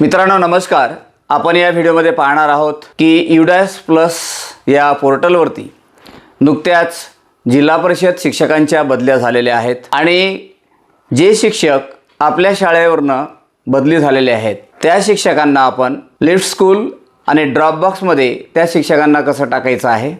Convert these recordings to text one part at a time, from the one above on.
मित्रांनो नमस्कार. आपण या व्हिडिओमध्ये पाहणार आहोत की युडॅस प्लस या पोर्टलवरती नुकत्याच जिल्हा परिषद शिक्षकांच्या बदल्या झालेल्या आहेत आणि जे शिक्षक आपल्या शाळेवरनं बदली झालेले आहेत त्या शिक्षकांना आपण लिफ्ट स्कूल आणि ड्रॉपबॉक्समध्ये त्या शिक्षकांना कसं टाकायचं आहे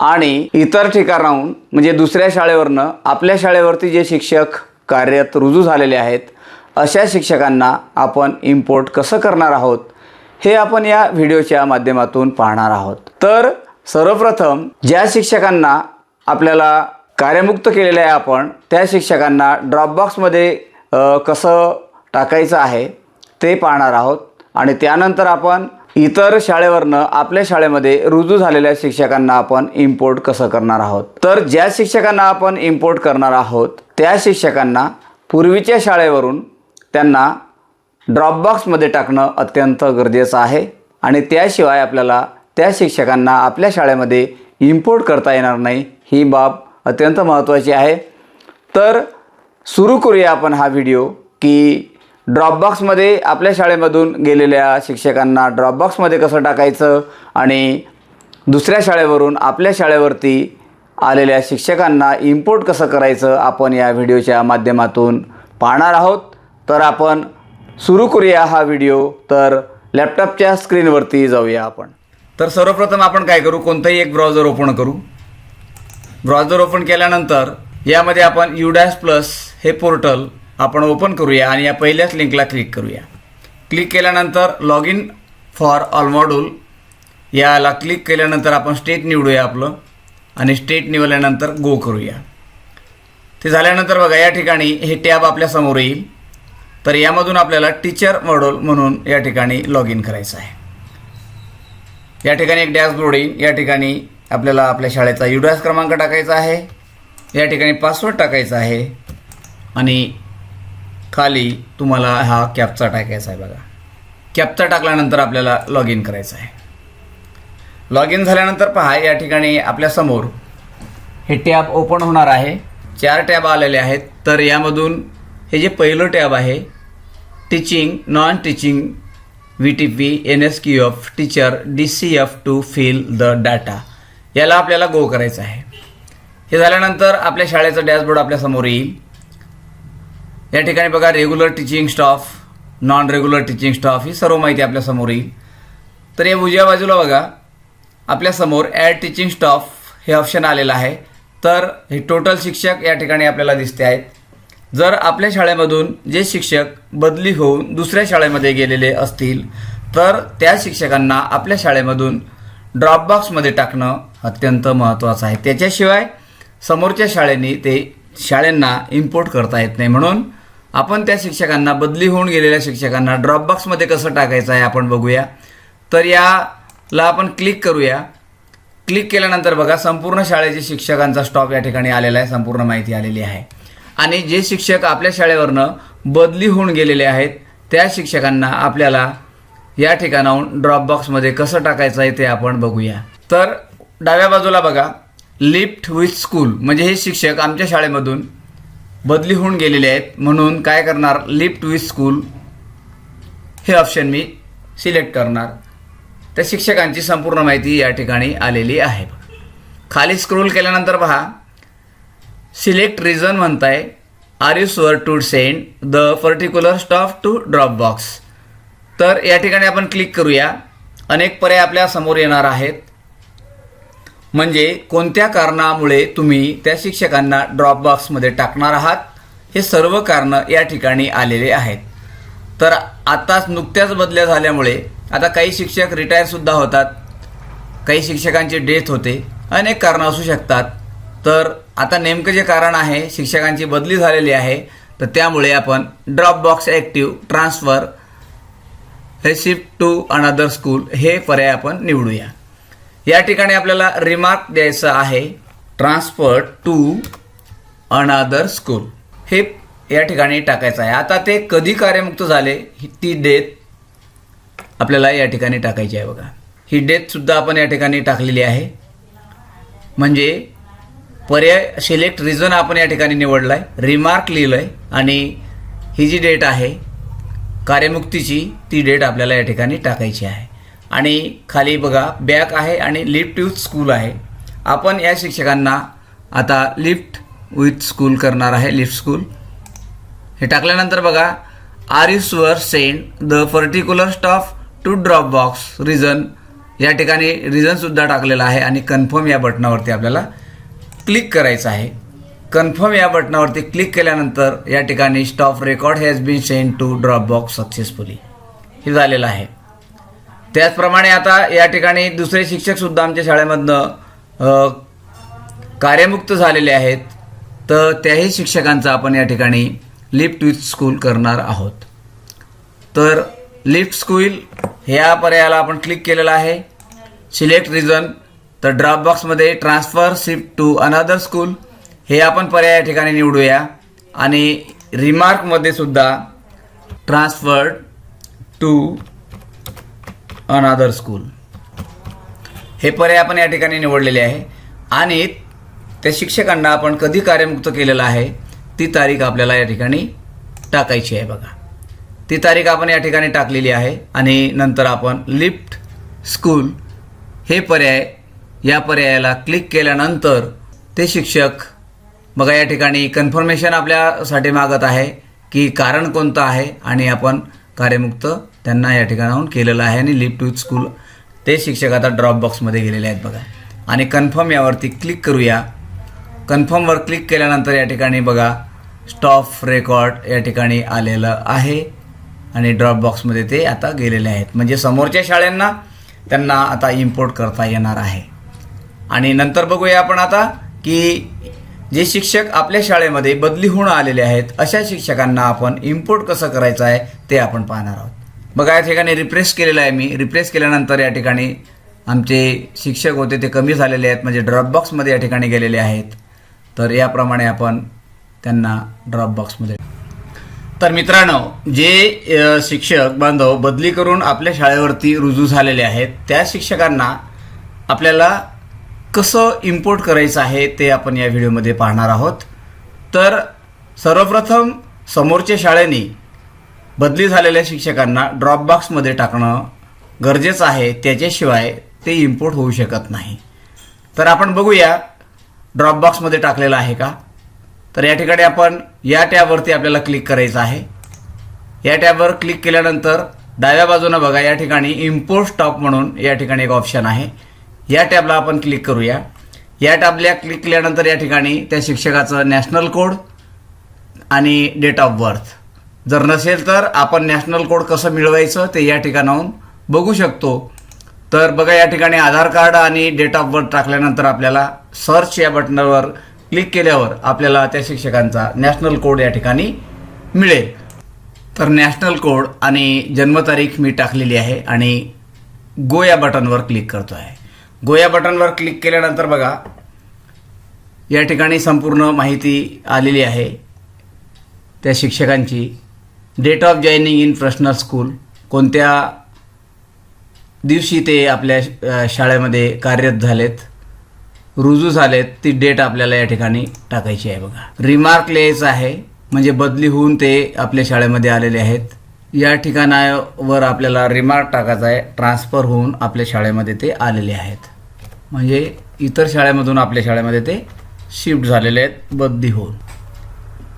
आणि इतर ठिकाणाहून म्हणजे दुसऱ्या शाळेवरनं आपल्या शाळेवरती जे शिक्षक कार्यरत रुजू झालेले आहेत अशा शिक्षकांना आपण इम्पोर्ट कसं करणार आहोत हे आपण या व्हिडिओच्या माध्यमातून पाहणार आहोत. तर सर्वप्रथम ज्या शिक्षकांना आपल्याला कार्यमुक्त केलेलं आहे आपण त्या शिक्षकांना ड्रॉपबॉक्समध्ये कसं टाकायचं आहे ते पाहणार आहोत. आणि त्यानंतर आपण इतर शाळेवरनं आपल्या शाळेमध्ये रुजू झालेल्या शिक्षकांना आपण इम्पोर्ट कसं करणार आहोत. तर ज्या शिक्षकांना आपण इम्पोर्ट करणार आहोत त्या शिक्षकांना पूर्वीच्या शाळेवरून त्यांना ड्रॉपबॉक्समध्ये टाकणं अत्यंत गरजेचं आहे आणि त्याशिवाय आपल्याला त्या शिक्षकांना आपल्या शाळेमध्ये इम्पोर्ट करता येणार नाही ही बाब अत्यंत महत्त्वाची आहे. तर सुरू करूया आपण हा व्हिडिओ की ड्रॉपबॉक्समध्ये आपल्या शाळेमधून गेलेल्या शिक्षकांना ड्रॉपबॉक्समध्ये कसं टाकायचं आणि दुसऱ्या शाळेवरून आपल्या शाळेवरती आलेल्या शिक्षकांना इम्पोर्ट कसं करायचं आपण या व्हिडिओच्या माध्यमातून पाहणार आहोत. तर आपण सुरू करूया हा व्हिडिओ तर लॅपटॉपच्या स्क्रीनवरती जाऊया आपण. तर सर्वप्रथम आपण काय करू? कोणतंही एक ब्राउझर ओपन करू. ब्राउझर ओपन केल्यानंतर यामध्ये आपण युडॅस प्लस हे पोर्टल आपण ओपन करूया आणि या पहिल्याच लिंकला क्लिक करूया. क्लिक केल्यानंतर log in for all module याला क्लिक केल्यानंतर आपण स्टेट निवडूया आपलं आणि स्टेट निवडल्यानंतर गो करूया. ते झाल्यानंतर बघा या ठिकाणी हे टॅब आपल्यासमोर येईल. तर यामधून आपल्याला टीचर मॉड्यूल म्हणून या ठिकाणी लॉग इन करायचं आहे. या ठिकाणी एक डॅशबोर्ड येईल. या ठिकाणी आपल्याला आपल्या शाळेचा युडॅस क्रमांक टाकायचा आहे. या ठिकाणी पासवर्ड टाकायचा आहे. आणि खाली तुम्हाला हा कॅपचा टाकायचा आहे बघा. कॅपचा टाकल्यानंतर आपल्याला लॉग इन करायचं आहे. लॉग इन झाल्यानंतर पहा या ठिकाणी आपल्यासमोर हे टॅब ओपन होणार आहे. चार टॅब आलेले आहेत. तर यामधून हे जे पहिलं टॅब आहे teaching non teaching V T P N S Q F teacher D C F to fill the data याला आपल्याला गो करायचं आहे. हे झाल्यानंतर आपल्या शाळेचं डॅशबोर्ड आपल्यासमोर येईल. या ठिकाणी बघा regular teaching staff non regular teaching staff ही सर्व माहिती आपल्यासमोर येईल. तर या उजव्या बाजूला बघा आपल्यासमोर ॲड टीचिंग स्टाफ हे ऑप्शन आलेलं आहे. तर हे टोटल शिक्षक या ठिकाणी आपल्याला दिसते आहेत. जर आपल्या शाळेमधून जे शिक्षक बदली होऊन दुसऱ्या शाळेमध्ये गेलेले असतील तर त्या शिक्षकांना आपल्या शाळेमधून ड्रॉपबॉक्समध्ये टाकणं अत्यंत महत्त्वाचं आहे. त्याच्याशिवाय समोरच्या शाळेने ते शाळेंना इम्पोर्ट करता येत नाही. म्हणून आपण त्या शिक्षकांना बदली होऊन गेलेल्या शिक्षकांना ड्रॉपबॉक्समध्ये कसं टाकायचं आहे आपण बघूया. तर याला आपण क्लिक करूया. क्लिक केल्यानंतर बघा संपूर्ण शाळेचे शिक्षकांचा स्टॉप या ठिकाणी आलेला आहे संपूर्ण माहिती आलेली आहे. आणि जे शिक्षक आपल्या शाळेवरनं बदली होऊन गेलेले आहेत त्या शिक्षकांना आपल्याला या ठिकाणाहून ड्रॉपबॉक्समध्ये कसं टाकायचं आहे ते आपण बघूया. तर डाव्या बाजूला बघा लिफ्ट विथ स्कूल म्हणजे हे शिक्षक आमच्या शाळेमधून बदली होऊन गेलेले आहेत. म्हणून काय करणार? लिफ्ट विथ स्कूल हे ऑप्शन मी सिलेक्ट करणार. त्या शिक्षकांची संपूर्ण माहिती या ठिकाणी आलेली आहे. खाली स्क्रोल केल्यानंतर पहा सिलेक्ट रिझन म्हणताय are you sure to send the particular staff to drop box तर या ठिकाणी आपण क्लिक करूया. अनेक पर्याय आपल्यासमोर येणार आहेत. म्हणजे कोणत्या कारणामुळे तुम्ही त्या शिक्षकांना ड्रॉप बॉक्समध्ये टाकणार आहात? हे सर्व कारणं या ठिकाणी आलेले आहेत. तर आत्ताच नुकत्याच बदल्या झाल्यामुळे आता काही शिक्षक रिटायरसुद्धा होतात. काही शिक्षकांची डेथ होते. अनेक कारणं असू शकतात. तर आता नेमकं जे कारण आहे शिक्षकांची बदली झालेली आहे तर त्यामुळे आपण drop box active transfer receipt to another school हे पर्याय आपण निवडूया. या ठिकाणी आपल्याला रिमार्क द्यायचं आहे ट्रान्सफर टू अनादर स्कूल हे या ठिकाणी टाकायचं आहे. आता ते कधी कार्यमुक्त झाले ही ती डेथ आपल्याला या ठिकाणी टाकायची आहे बघा. ही डेथसुद्धा आपण या ठिकाणी टाकलेली आहे. म्हणजे पर्याय सिलेक्ट रिझन आपण या ठिकाणी निवडला आहे रिमार्क लिहिलं आहे आणि ही जी डेट आहे कार्यमुक्तीची ती डेट आपल्याला या ठिकाणी टाकायची आहे. आणि खाली बघा बॅक आहे आणि लिफ्ट विथ स्कूल आहे. आपण या शिक्षकांना आता लिफ्ट विथ स्कूल करणार आहे लिफ्ट स्कूल हे टाकल्यानंतर बघा are you sure send the particular staff to drop box reason या ठिकाणी रिझनसुद्धा टाकलेला आहे आणि कन्फर्म या बटनावरती आपल्याला क्लिक करायचं आहे. कन्फर्म या बटनावरती क्लिक केल्यानंतर या ठिकाणी staff record has been send to drop box successfully हे झालेलं आहे. त्याचप्रमाणे आता या ठिकाणी दुसरे शिक्षकसुद्धा आमच्या शाळेमधनं कार्यमुक्त झालेले आहेत. तर त्याही शिक्षकांचं आपण या ठिकाणी लिफ्ट विथ स्कूल करणार आहोत. तर लिफ्ट स्कूल ह्या पर्यायाला आपण क्लिक केलेला आहे. सिलेक्ट रिझन तर ड्रॉप बॉक्समध्ये transfer shift to another school हे आपण पर्याय या ठिकाणी निवडूया. आणि रिमार्कमध्ये सुद्धा ट्रान्सफर टू अनदर स्कूल हे पर्याय आपण या ठिकाणी निवडलेले आहे. आणि त्या शिक्षकांना आपण कधी कार्यमुक्त केलेलं आहे ती तारीख आपल्याला या ठिकाणी टाकायची आहे बघा. ती तारीख आपण या ठिकाणी टाकलेली आहे. आणि नंतर आपण लिफ्ट स्कूल हे पर्याय या पर्यायाला क्लिक केल्यानंतर ते शिक्षक बघा या ठिकाणी कन्फर्मेशन आपल्यासाठी मागत आहे की कारण कोणतं आहे आणि आपण कार्यमुक्त त्यांना या ठिकाणाहून केलेलं आहे आणि लिफ्ट विथ स्कूल ते शिक्षक आता ड्रॉप बॉक्समध्ये गेलेले आहेत बघा. आणि कन्फर्म यावरती क्लिक करूया. कन्फर्मवर क्लिक केल्यानंतर या ठिकाणी बघा स्टॉप रेकॉर्ड या ठिकाणी आलेलं आहे आणि ड्रॉप बॉक्समध्ये ते आता गेलेले आहेत. म्हणजे समोरच्या शाळांना त्यांना आता इम्पोर्ट करता येणार आहे. आणि नंतर बघूया आपण आता की जे शिक्षक आपल्या शाळेमध्ये बदली होऊन आलेले आहेत अशा शिक्षकांना आपण इम्पोर्ट कसं करायचं आहे ते आपण पाहणार आहोत. बघा या ठिकाणी रिप्रेस केलेलं आहे मी. रिप्रेस केल्यानंतर या ठिकाणी आमचे शिक्षक होते ते कमी झालेले आहेत म्हणजे ड्रॉपबॉक्समध्ये या ठिकाणी गेलेले आहेत. तर याप्रमाणे आपण त्यांना ड्रॉपबॉक्समध्ये तर मित्रांनो जे शिक्षक बांधव बदली करून आपल्या शाळेवरती रुजू झालेले आहेत त्या शिक्षकांना आपल्याला कसं इम्पोर्ट करायचं आहे ते आपण या व्हिडिओमध्ये पाहणार आहोत. तर सर्वप्रथम समोरच्या शाळेने बदली झालेल्या शिक्षकांना ड्रॉपबॉक्समध्ये टाकणं गरजेचं आहे. त्याच्याशिवाय ते इम्पोर्ट होऊ शकत नाही. तर आपण बघूया ड्रॉपबॉक्समध्ये टाकलेलं आहे का? तर या ठिकाणी आपण या टॅबवरती आपल्याला क्लिक करायचं आहे. या टॅबवर क्लिक केल्यानंतर डाव्या बाजूनं बघा या ठिकाणी इम्पोर्ट स्टॉप म्हणून या ठिकाणी एक ऑप्शन आहे. या टॅबला आपण क्लिक करूया. या टॅबला क्लिक केल्यानंतर या ठिकाणी त्या शिक्षकाचं नॅशनल कोड आणि डेट ऑफ बर्थ जर नसेल तर आपण नॅशनल कोड कसं मिळवायचं ते या ठिकाणाहून बघू शकतो. तर बघा या ठिकाणी आधार कार्ड आणि डेट ऑफ बर्थ टाकल्यानंतर आपल्याला सर्च या बटनावर क्लिक केल्यावर आपल्याला त्या शिक्षकांचा नॅशनल कोड या ठिकाणी मिळेल. तर नॅशनल कोड आणि जन्मतारीख मी टाकलेली आहे आणि गो या बटनवर क्लिक करतो आहे गोया बटनवर क्लिक केल्यानंतर बघा या ठिकाणी संपूर्ण माहिती आलेली आहे. त्या शिक्षकांची. Date of joining in personal school कोणत्या दिवशी ते आपल्या शाळेमध्ये कार्यरत झालेत? रुजू झालेत. ती डेट आपल्याला या ठिकाणी टाकायची आहे बघा. रिमार्क लिहायचं आहे. म्हणजे बदली होऊन ते आपल्या शाळेमध्ये आलेले आहेत. या ठिकाणावर आपल्याला रिमार्क टाकायचा आहे. ट्रान्सफर होऊन आपल्या शाळेमध्ये ते आलेले आहेत. म्हणजे इतर शाळेमधून आपल्या शाळेमध्ये ते शिफ्ट झालेले आहेत बदली होऊन.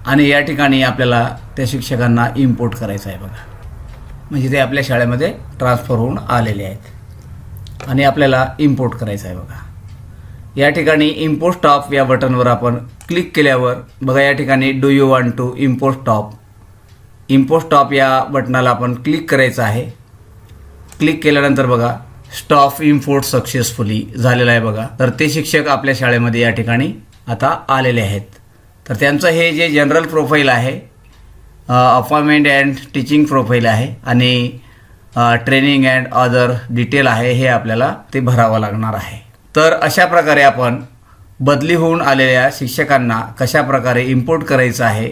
आणि या ठिकाणी आपल्याला त्या शिक्षकांना इम्पोर्ट करायचं आहे बघा. म्हणजे ते आपल्या शाळेमध्ये ट्रान्सफर होऊन आलेले आहेत. आणि आपल्याला इम्पोर्ट करायचं आहे बघा. या ठिकाणी इम्पोर्ट स्टॉप या बटनवर आपण क्लिक केल्यावर बघा या ठिकाणी do you want to import stop import stop या बटनाला आपण क्लिक करायचं आहे. क्लिक केल्यानंतर बघा स्टाफ इम्पोर्ट सक्सेसफुली झालेला आहे बघा. तर ते शिक्षक आपल्या शाळेमध्ये या ठिकाणी आता आलेले आहेत. तर त्यांचं हे जे जनरल प्रोफाईल आहे अपॉइंटमेंट अँड टीचिंग प्रोफाईल आहे आणि ट्रेनिंग अँड अदर डिटेल आहे हे आपल्याला ते भरावं लागणार आहे. तर अशा प्रकारे आपण बदली होऊन आलेल्या शिक्षकांना कशा प्रकारे इम्पोर्ट करायचं आहे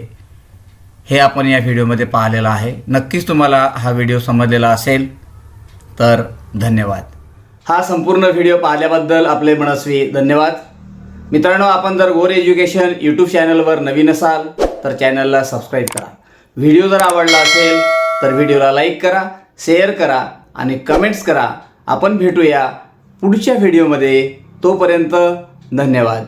हे आपण या व्हिडिओमध्ये पाहिलेलं आहे. नक्कीच तुम्हाला हा व्हिडिओ समजलेला असेल. तर धन्यवाद. हा संपूर्ण व्हिडिओ पाहिल्याबद्दल आपले मनस्वी धन्यवाद. मित्रांनो आपण जर गोर एज्युकेशन यूट्यूब चॅनलवर नवीन असाल तर चॅनलला सबस्क्राईब करा. व्हिडिओ जर आवडला असेल तर व्हिडिओला लाईक करा शेअर करा आणि कमेंट्स करा. आपण भेटूया पुढच्या व्हिडिओमध्ये तोपर्यंत धन्यवाद.